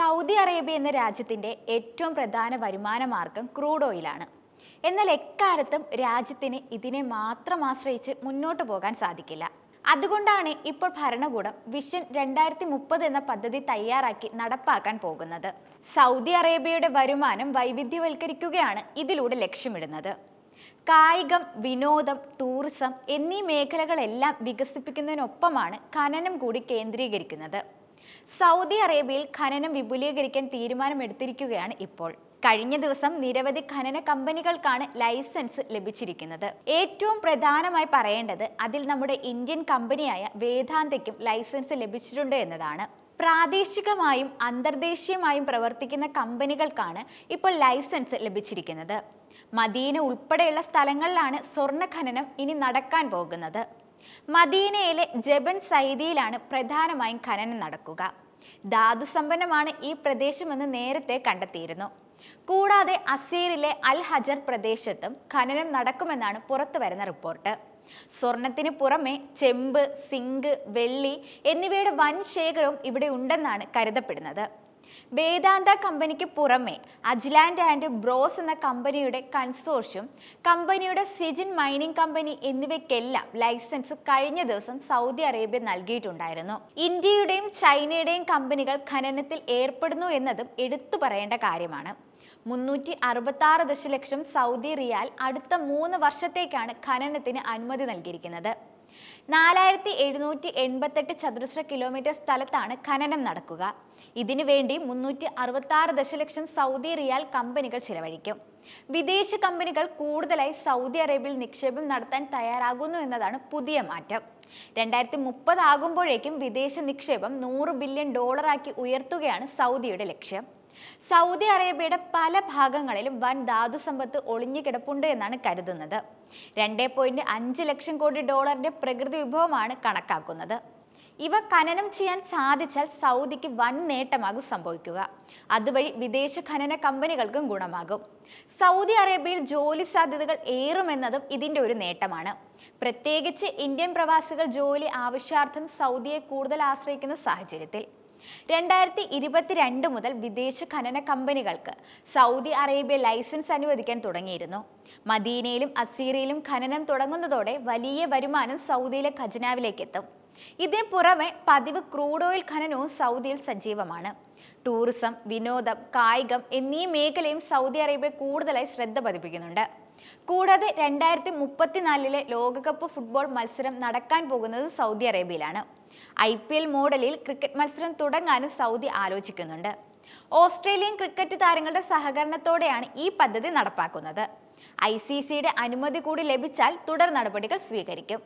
Saudi Arabia എന്ന രാജ്യത്തിന്റെ ഏറ്റവും പ്രധാന വരുമാന മാർഗം ക്രൂഡ് ഓയിലാണ്. എന്നാൽ എക്കാലത്തും രാജ്യത്തിന് ഇതിനെ മാത്രം ആശ്രയിച്ച് മുന്നോട്ട് പോകാൻ സാധിക്കില്ല. അതുകൊണ്ടാണ് ഇപ്പോൾ ഭരണകൂടം വിഷൻ രണ്ടായിരത്തി മുപ്പത് എന്ന പദ്ധതി തയ്യാറാക്കി നടപ്പാക്കാൻ പോകുന്നത്. സൗദി അറേബ്യയുടെ വരുമാനം വൈവിധ്യവൽക്കരിക്കുകയാണ് ഇതിലൂടെ ലക്ഷ്യമിടുന്നത്. കായികം വിനോദം ടൂറിസം എന്നീ മേഖലകളെല്ലാം വികസിപ്പിക്കുന്നതിനൊപ്പമാണ് ഖനനം കൂടി കേന്ദ്രീകരിക്കുന്നത്. സൗദി അറേബ്യയിൽ ഖനനം വിപുലീകരിക്കാൻ തീരുമാനമെടുത്തിരിക്കുകയാണ് ഇപ്പോൾ. കഴിഞ്ഞ ദിവസം നിരവധി ഖനന കമ്പനികൾക്കാണ് ലൈസൻസ് ലഭിച്ചിരിക്കുന്നത്. ഏറ്റവും പ്രധാനമായി പറയേണ്ടത് അതിൽ നമ്മുടെ ഇന്ത്യൻ കമ്പനിയായ വേദാന്തയ്ക്കും ലൈസൻസ് ലഭിച്ചിട്ടുണ്ട് എന്നതാണ്. പ്രാദേശികമായും അന്തർദേശീയമായും പ്രവർത്തിക്കുന്ന കമ്പനികൾക്കാണ് ഇപ്പോൾ ലൈസൻസ് ലഭിച്ചിരിക്കുന്നത്. മദീന ഉൾപ്പെടെയുള്ള സ്ഥലങ്ങളിലാണ് സ്വർണ ഖനനം ഇനി നടക്കാൻ പോകുന്നത്. മദീനയിലെ ജബൻ സൈദിയിലാണ് പ്രധാനമായും ഖനനം നടക്കുക. ധാതുസമ്പന്നമാണ് ഈ പ്രദേശമെന്ന് നേരത്തെ കണ്ടെത്തിയിരുന്നു. കൂടാതെ അസീറിലെ അൽ ഹജർ പ്രദേശത്തും ഖനനം നടക്കുമെന്നാണ് പുറത്തു വരുന്ന റിപ്പോർട്ട്. സ്വർണത്തിന് പുറമെ ചെമ്പ് സിങ്ക് വെള്ളി എന്നിവയുടെ വൻ ശേഖരവും ഇവിടെ ഉണ്ടെന്നാണ് കരുതപ്പെടുന്നത്. വേദാന്ത കമ്പനിക്ക് പുറമെ അജ്ലാൻഡ് ആൻഡ് ബ്രോസ് എന്ന കമ്പനിയുടെ കൺസോർഷ്യം കമ്പനിയുടെ സിജിൻ മൈനിങ് കമ്പനി എന്നിവയ്ക്കെല്ലാം ലൈസൻസ് കഴിഞ്ഞ ദിവസം സൗദി അറേബ്യ നൽകിയിട്ടുണ്ടായിരുന്നു. ഇന്ത്യയുടെയും ചൈനയുടെയും കമ്പനികൾ ഖനനത്തിൽ ഏർപ്പെടുന്നു എന്നതും എടുത്തു പറയേണ്ട കാര്യമാണ്. മുന്നൂറ്റി അറുപത്തി ആറ് ദശലക്ഷം സൗദി റിയാൽ അടുത്ത മൂന്ന് വർഷത്തേക്കാണ് ഖനനത്തിന് അനുമതി നൽകിയിരിക്കുന്നത്. നാലായിരത്തി എഴുന്നൂറ്റി എൺപത്തെട്ട് ചതുരശ്ര കിലോമീറ്റർ സ്ഥലത്താണ് ഖനനം നടക്കുക. ഇതിനു വേണ്ടി മുന്നൂറ്റി അറുപത്തി ആറ് ദശലക്ഷം സൗദി റിയാൽ കമ്പനികൾ ചിലവഴിക്കും. വിദേശ കമ്പനികൾ കൂടുതലായി സൗദി അറേബ്യയിൽ നിക്ഷേപം നടത്താൻ തയ്യാറാകുന്നു എന്നതാണ് പുതിയ മാറ്റം. രണ്ടായിരത്തി മുപ്പത് ആകുമ്പോഴേക്കും വിദേശ നിക്ഷേപം നൂറ് ബില്യൺ ഡോളറാക്കി ഉയർത്തുകയാണ് സൗദിയുടെ ലക്ഷ്യം. സൗദി അറേബ്യയുടെ പല ഭാഗങ്ങളിലും വൻ ധാതു സമ്പത്ത് ഒളിഞ്ഞു കിടപ്പുണ്ട് എന്നാണ് കരുതുന്നത്. രണ്ടേ പോയിന്റ് അഞ്ച് ലക്ഷം കോടി ഡോളറിന്റെ പ്രകൃതി വിഭവമാണ് കണക്കാക്കുന്നത്. ഇവ ഖനനം ചെയ്യാൻ സാധിച്ചാൽ സൗദിക്ക് വൻ നേട്ടമാകും സംഭവിക്കുക. അതുവഴി വിദേശ ഖനന കമ്പനികൾക്കും ഗുണമാകും. സൗദി അറേബ്യയിൽ ജോലി സാധ്യതകൾ ഏറുമെന്നതും ഇതിന്റെ ഒരു നേട്ടമാണ്. പ്രത്യേകിച്ച് ഇന്ത്യൻ പ്രവാസികൾ ജോലി ആവശ്യാർത്ഥം സൗദിയെ കൂടുതൽ ആശ്രയിക്കുന്ന സാഹചര്യത്തിൽ. രണ്ടായിരത്തി ഇരുപത്തിരണ്ട് മുതൽ വിദേശ ഖനന കമ്പനികൾക്ക് സൗദി അറേബ്യ ലൈസൻസ് അനുവദിക്കാൻ തുടങ്ങിയിരുന്നു. മദീനയിലും അസീറിയയിലും ഖനനം തുടങ്ങുന്നതോടെ വലിയ വരുമാനം സൗദിയിലെ ഖജനാവിലേക്ക് എത്തും ഇതിന് പുറമെ പതിവ് ക്രൂഡ് ഓയിൽ ഖനനവും സൗദിയിൽ സജീവമാണ്. ടൂറിസം വിനോദം കായികം എന്നീ മേഖലയും സൗദി അറേബ്യ കൂടുതലായി ശ്രദ്ധ പതിപ്പിക്കുന്നുണ്ട്. കൂടാതെ രണ്ടായിരത്തി മുപ്പത്തിനാലിലെ ലോകകപ്പ് ഫുട്ബോൾ മത്സരം നടക്കാൻ പോകുന്നത് സൗദി അറേബ്യയിലാണ്. ഐ പി എൽ മോഡലിൽ ക്രിക്കറ്റ് മത്സരം തുടങ്ങാനും സൗദി ആലോചിക്കുന്നുണ്ട്. ഓസ്ട്രേലിയൻ ക്രിക്കറ്റ് താരങ്ങളുടെ സഹകരണത്തോടെയാണ് ഈ പദ്ധതി നടപ്പാക്കുന്നത്. ഐ സി സിയുടെ അനുമതി കൂടി ലഭിച്ചാൽ തുടർ നടപടികൾ സ്വീകരിക്കും.